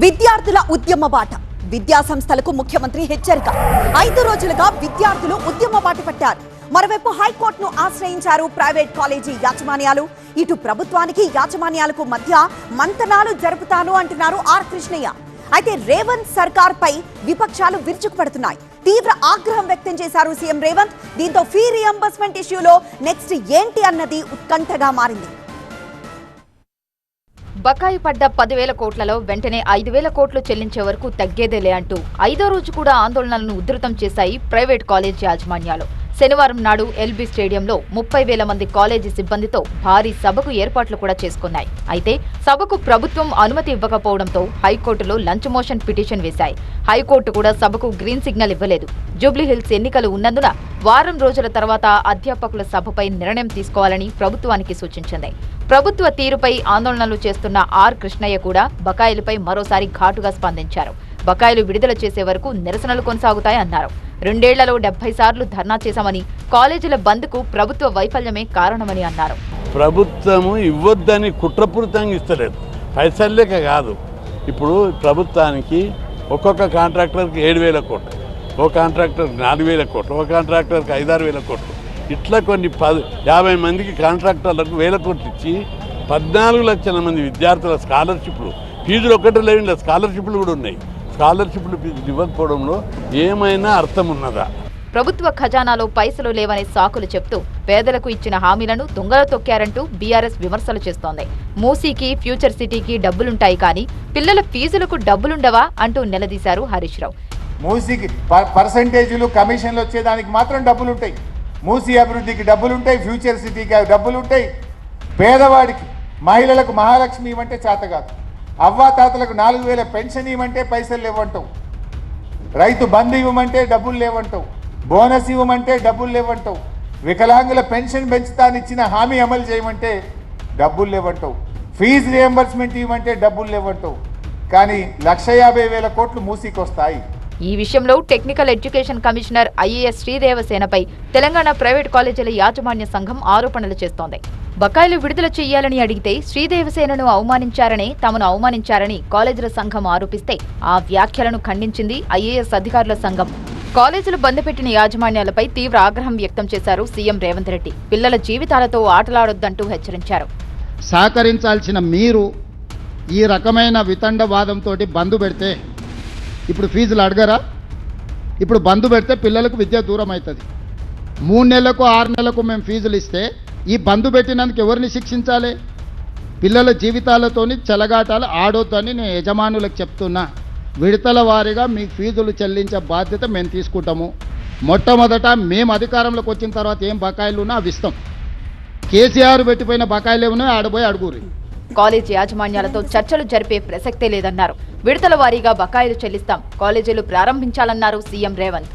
విద్యార్థుల ఉద్యమ బాట. విద్యా సంస్థలకు ముఖ్యమంత్రి హెచ్చరిక. ఐదు రోజులుగా విద్యార్థులు ఉద్యమ బాట పట్టారు. మరోవైపు హైకోర్టును ఆశ్రయించారు ప్రైవేట్ కాలేజీ యాజమాన్యాలు. ఇటు ప్రభుత్వానికి యాజమాన్యాలకు మధ్య మంతనాలు జరుపుతాను అంటున్నారు ఆర్ కృష్ణయ్య. అయితే రేవంత్ సర్కార్ పై విపక్షాలు విరుచుకుపడుతున్నాయి. తీవ్ర ఆగ్రహం వ్యక్తం చేశారు సీఎం రేవంత్. దీంతో ఫీ రియంబర్స్మెంట్ ఇష్యూలో నెక్స్ట్ ఏంటి అన్నది ఉత్కంఠగా మారింది. బకాయి పడ్డ పదివేల కోట్లలో వెంటనే ఐదు వేల కోట్లు చెల్లించే వరకు తగ్గేదేలే అంటూ ఐదో రోజు కూడా ఆందోళనలను ఉధృతం చేశాయి ప్రైవేట్ కాలేజ్ యాజమాన్యాలు. శనివారం నాడు ఎల్బీ స్టేడియంలో ముప్పై వేల మంది కాలేజీ సిబ్బందితో భారీ సభకు ఏర్పాట్లు కూడా చేసుకున్నాయి. అయితే సభకు ప్రభుత్వం అనుమతి ఇవ్వకపోవడంతో హైకోర్టులో లంచ్ మోషన్ పిటిషన్ వేశాయి. హైకోర్టు కూడా సభకు గ్రీన్ సిగ్నల్ ఇవ్వలేదు. జూబ్లీహిల్స్ ఎన్నికలు ఉన్నందున వారం రోజుల తర్వాత అధ్యాపకుల సభపై నిర్ణయం తీసుకోవాలని ప్రభుత్వానికి సూచించింది. ప్రభుత్వ తీరుపై ఆందోళనలు చేస్తున్న ఆర్ కృష్ణయ్య కూడా బకాయిలపై మరోసారి ఘాటుగా స్పందించారు. బకాయిలు విడుదల చేసే వరకు నిరసనలు కొనసాగుతాయన్నారు రెండేళ్ళలో డెబ్బై సార్లు ధర్నా చేశామని కాలేజీల బంద్కు ప్రభుత్వ వైఫల్యమే కారణమని అన్నారు. ప్రభుత్వము ఇవ్వద్దని కుట్రపూరితంగా ఇస్తలేదు. పైసల్లేక కాదు. ఇప్పుడు ప్రభుత్వానికి ఒక్కొక్క కాంట్రాక్టర్కి ఏడు వేల కోట్లు. ఓ కాంట్రాక్టర్కి నాలుగు వేల కోట్లు ఓ కాంట్రాక్టర్కి ఐదారు వేల కోట్లు. ఇట్లా కొన్ని పది యాభై మందికి కాంట్రాక్టర్లకు వేల కోట్లు ఇచ్చి పద్నాలుగు లక్షల మంది విద్యార్థుల స్కాలర్షిప్లు ఫీజులు ఒక్కటే లేవు స్కాలర్షిప్లు కూడా ఉన్నాయి. స్కాలర్షిప్లు ఫీజులు ఇవ్వకపోవడంలో ఏమైనా అర్థం ఉన్నదా ప్రభుత్వ ఖజానాలో పైసలు లేవనే సాకులు చెప్తూ పేదలకు ఇచ్చిన హామీలను దొంగలు తొక్కారంటూ బీఆర్ఎస్ విమర్శలు చేస్తోంది. మూసీకి ఫ్యూచర్ సిటీకి డబ్బులుంటాయి కానీ పిల్లల ఫీజులకు డబ్బులుండవా అంటూ నిలదీశారు హరీష్ రావు. మూసీకి పర్సంటేజీలు కమిషన్లు వచ్చేదానికి మాత్రం డబ్బులు ఉంటాయి మూసీ అభివృద్ధికి డబ్బులు ఉంటాయి ఫ్యూచర్ సిటీకి అవి డబ్బులు ఉంటాయి పేదవాడికి మహిళలకు మహాలక్ష్మి ఇవ్వంటే చేత కాదు. అవ్వాతాతలకు నాలుగు వేల పెన్షన్ ఇవ్వమంటే పైసలు లేవంటావు. రైతు బంధు ఇవ్వమంటే డబ్బులు లేవంటావు. బోనస్ ఇవ్వమంటే డబ్బులు లేవంటావు. వికలాంగుల పెన్షన్ పెంచుతానిచ్చిన హామీ అమలు చేయమంటే డబ్బులు లేవంటావు. ఫీజు రియంబర్స్మెంట్ ఇవ్వమంటే డబ్బులు లేవంటావు. కానీ లక్ష యాభై వేల కోట్లు మూసీకి వస్తాయి ఈ విషయంలో టెక్నికల్ ఎడ్యుకేషన్ కమిషనర్ ఐఏఎస్ శ్రీదేవసేనపై తెలంగాణ ప్రైవేట్ కాలేజీల యాజమాన్య సంఘం ఆరోపణలు చేస్తోంది. బకాయిలు విడుదల చేయాలని అడిగితే శ్రీదేవసేనను అవమానించారని తమను అవమానించారని కాలేజీల సంఘం ఆరోపిస్తే ఆ వ్యాఖ్యలను ఖండించింది ఐఏఎస్ అధికారుల సంఘం. కాలేజీలు బంద్ పెట్టిన యాజమాన్యాలపై తీవ్ర ఆగ్రహం వ్యక్తం చేశారు సీఎం రేవంత్ రెడ్డి. పిల్లల జీవితాలతో ఆటలాడొద్దంటూ హెచ్చరించారు. సహకరించాల్సిన మీరు ఈ రకమైన వితండవాదంతో బంద్ పెడితే ఇప్పుడు ఫీజులు అడగరా? ఇప్పుడు బంధు పెడితే పిల్లలకు విద్య దూరం అవుతుంది. మూడు నెలలకు ఆరు నెలలకు మేము ఫీజులు ఇస్తే ఈ బంధు పెట్టినందుకు ఎవరిని శిక్షించాలి? పిల్లల జీవితాలతోని చెలగాటాలు ఆడొద్దని నేను యజమానులకు చెప్తున్నా. విడతల వారీగా మీ ఫీజులు చెల్లించే బాధ్యత మేము తీసుకుంటాము. మొట్టమొదట మేము అధికారంలోకి వచ్చిన తర్వాత ఏం బకాయిలు ఉన్నా అవి ఇస్తాం. కేసీఆర్ పెట్టిపోయిన బకాయిలు ఏమన్నా ఆడబోయి అడుగురి కాలేజీ యాజమాన్యాలతో చర్చలు జరిపే ప్రసక్తే లేదన్నారు. విడతల వారీగా బకాయిలు చెల్లిస్తాం. కాలేజీలు ప్రారంభించాలన్నారు సీఎం రేవంత్.